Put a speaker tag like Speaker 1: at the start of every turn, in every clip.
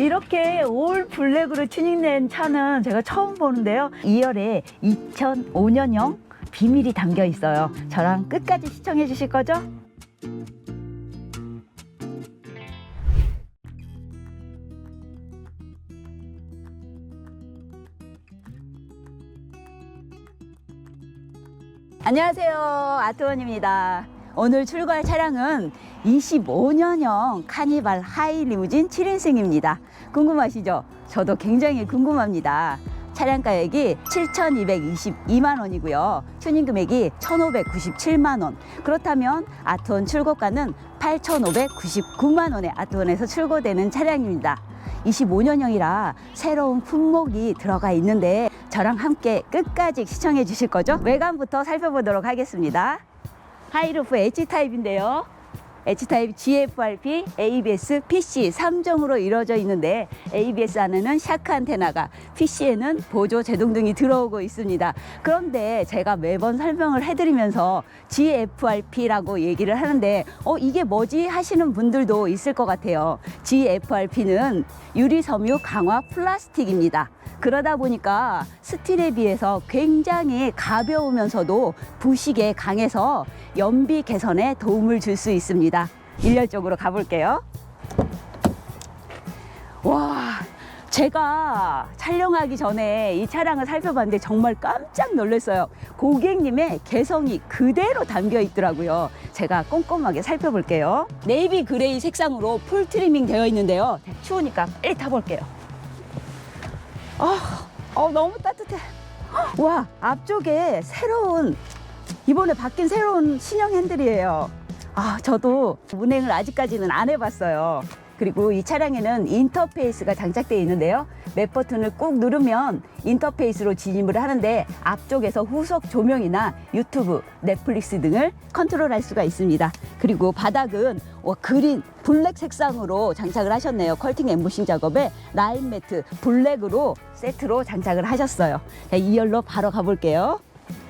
Speaker 1: 이렇게 올 블랙으로 튜닝된 차는 제가 처음 보는데요. 2열에 2005년형 비밀이 담겨 있어요. 저랑 끝까지 시청해 주실 거죠? 안녕하세요. 아트원입니다. 오늘 출고할 차량은 25년형 카니발 하이 리무진 7인승입니다. 궁금하시죠? 저도 굉장히 궁금합니다. 차량 가격이 7,222만 원이고요. 튜닝 금액이 1,597만 원. 그렇다면 아트원 출고가는 8,599만 원에 아트원에서 출고되는 차량입니다. 25년형이라 새로운 품목이 들어가 있는데 저랑 함께 끝까지 시청해 주실 거죠? 외관부터 살펴보도록 하겠습니다. 하이루프 H타입인데요. H타입 GFRP, ABS, PC 3종으로 이루어져 있는데 ABS 안에는 샤크 안테나가 PC에는 보조 제동등이 들어오고 있습니다. 그런데 제가 매번 설명을 해드리면서 GFRP라고 얘기를 하는데 어 이게 뭐지 하시는 분들도 있을 것 같아요. GFRP는 유리 섬유 강화 플라스틱입니다. 그러다 보니까 스틸에 비해서 굉장히 가벼우면서도 부식에 강해서 연비 개선에 도움을 줄 수 있습니다. 일렬적으로 가볼게요. 와, 제가 촬영하기 전에 이 차량을 살펴봤는데 정말 깜짝 놀랐어요. 고객님의 개성이 그대로 담겨 있더라고요. 제가 꼼꼼하게 살펴볼게요. 네이비 그레이 색상으로 풀 트리밍 되어 있는데요. 추우니까 빨리 타볼게요. 아, 어, 너무 따뜻해. 와, 앞쪽에 새로운, 이번에 바뀐 새로운 신형 핸들이에요. 아, 저도 운행을 아직까지는 안 해봤어요. 그리고 이 차량에는 인터페이스가 장착되어 있는데요. 맵 버튼을 꾹 누르면 인터페이스로 진입을 하는데 앞쪽에서 후속 조명이나 유튜브, 넷플릭스 등을 컨트롤할 수가 있습니다. 그리고 바닥은 어, 그린, 블랙 색상으로 장착을 하셨네요. 컬팅 엠보싱 작업에 라인 매트 블랙으로 세트로 장착을 하셨어요. 자, 2열로 바로 가볼게요.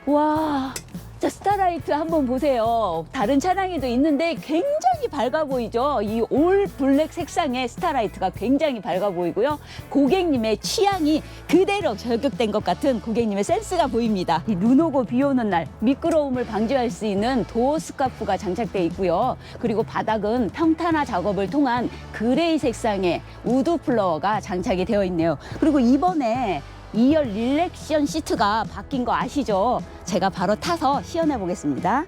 Speaker 1: 와, 자, 스타라이트 한번 보세요. 다른 차량에도 있는데 굉장히 밝아 보이죠? 이 올 블랙 색상의 스타라이트가 굉장히 밝아 보이고요. 고객님의 취향이 그대로 저격된 것 같은 고객님의 센스가 보입니다. 이 눈 오고 비 오는 날 미끄러움을 방지할 수 있는 도어 스카프가 장착되어 있고요. 그리고 바닥은 평탄화 작업을 통한 그레이 색상의 우드 플러워가 장착이 되어 있네요. 그리고 이번에 2열 릴렉션 시트가 바뀐 거 아시죠? 제가 바로 타서 시연해 보겠습니다.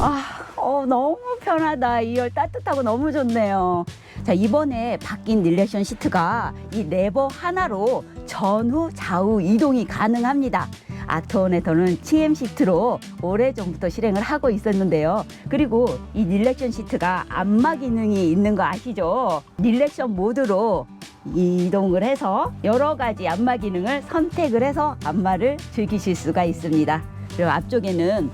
Speaker 1: 아, 어, 너무 편하다. 2열 따뜻하고 너무 좋네요. 자, 이번에 바뀐 릴렉션 시트가 이 레버 하나로 전후 좌우 이동이 가능합니다. 아트원에서는 TM 시트로 오래전부터 실행을 하고 있었는데요. 그리고 이 릴렉션 시트가 안마 기능이 있는 거 아시죠? 릴렉션 모드로 이동을 해서 여러 가지 안마 기능을 선택을 해서 안마를 즐기실 수가 있습니다. 그리고 앞쪽에는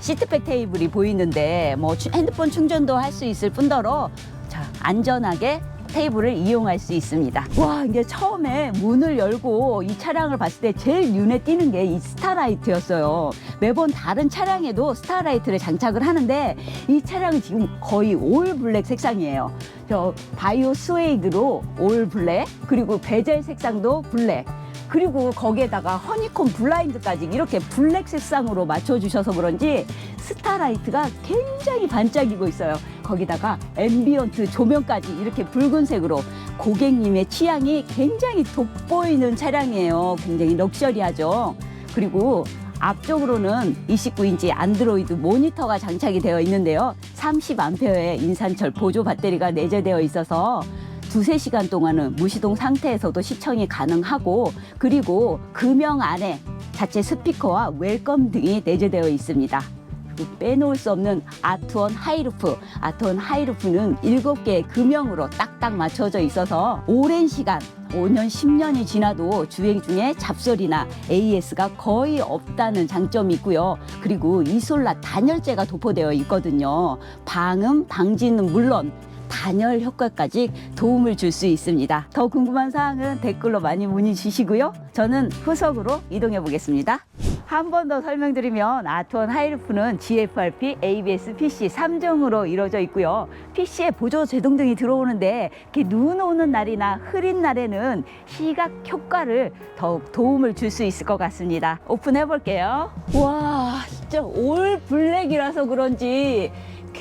Speaker 1: 시트백 테이블이 보이는데 뭐 추- 핸드폰 충전도 할 수 있을 뿐더러 자, 안전하게 테이블을 이용할 수 있습니다. 와, 이게 처음에 문을 열고 이 차량을 봤을 때 제일 눈에 띄는 게 이 스타라이트였어요. 매번 다른 차량에도 스타라이트를 장착을 하는데 이 차량은 지금 거의 올 블랙 색상이에요. 저 바이오 스웨이드로 올 블랙, 그리고 베젤 색상도 블랙. 그리고 거기에다가 허니콤 블라인드까지 이렇게 블랙 색상으로 맞춰주셔서 그런지 스타라이트가 굉장히 반짝이고 있어요. 거기다가 앰비언트 조명까지 이렇게 붉은색으로 고객님의 취향이 굉장히 돋보이는 차량이에요. 굉장히 럭셔리하죠. 그리고 앞쪽으로는 29인치 안드로이드 모니터가 장착이 되어 있는데요. 30A의 인산철 보조 배터리가 내재되어 있어서 두세 시간 동안은 무시동 상태에서도 시청이 가능하고 그리고 금형 안에 자체 스피커와 웰컴 등이 내재되어 있습니다. 빼놓을 수 없는 아트원 하이루프. 아트원 하이루프는 일곱 개의 금형으로 딱딱 맞춰져 있어서 오랜 시간 5년, 10년이 지나도 주행 중에 잡소리나 AS가 거의 없다는 장점이 있고요. 그리고 이솔라 단열재가 도포되어 있거든요. 방음, 방지는 물론 단열 효과까지 도움을 줄 수 있습니다. 더 궁금한 사항은 댓글로 많이 문의 주시고요. 저는 후석으로 이동해 보겠습니다. 한 번 더 설명드리면 아트원 하이루프는 GFRP, ABS, PC 3종으로 이루어져 있고요. PC에 보조 제동등이 들어오는데 눈 오는 날이나 흐린 날에는 시각 효과를 더욱 도움을 줄 수 있을 것 같습니다. 오픈해 볼게요. 와, 진짜 올 블랙이라서 그런지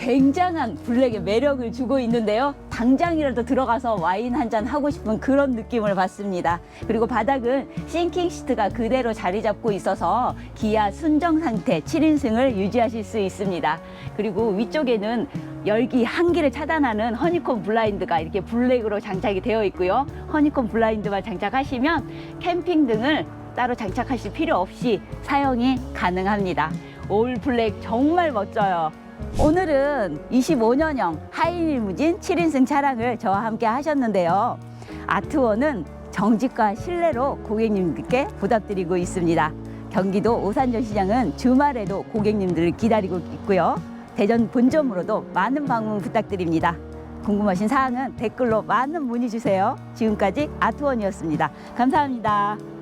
Speaker 1: 굉장한 블랙의 매력을 주고 있는데요. 당장이라도 들어가서 와인 한 잔 하고 싶은 그런 느낌을 받습니다. 그리고 바닥은 싱킹 시트가 그대로 자리 잡고 있어서 기아 순정 상태 7인승을 유지하실 수 있습니다. 그리고 위쪽에는 열기 한기를 차단하는 허니콤 블라인드가 이렇게 블랙으로 장착이 되어 있고요. 허니콤 블라인드만 장착하시면 캠핑 등을 따로 장착하실 필요 없이 사용이 가능합니다. 올 블랙 정말 멋져요. 오늘은 25년형 하이리무진 7인승 차량을 저와 함께 하셨는데요. 아트원은 정직과 신뢰로 고객님들께 부탁드리고 있습니다. 경기도 오산전 시장은 주말에도 고객님들을 기다리고 있고요. 대전 본점으로도 많은 방문 부탁드립니다. 궁금하신 사항은 댓글로 많은 문의 주세요. 지금까지 아트원이었습니다. 감사합니다.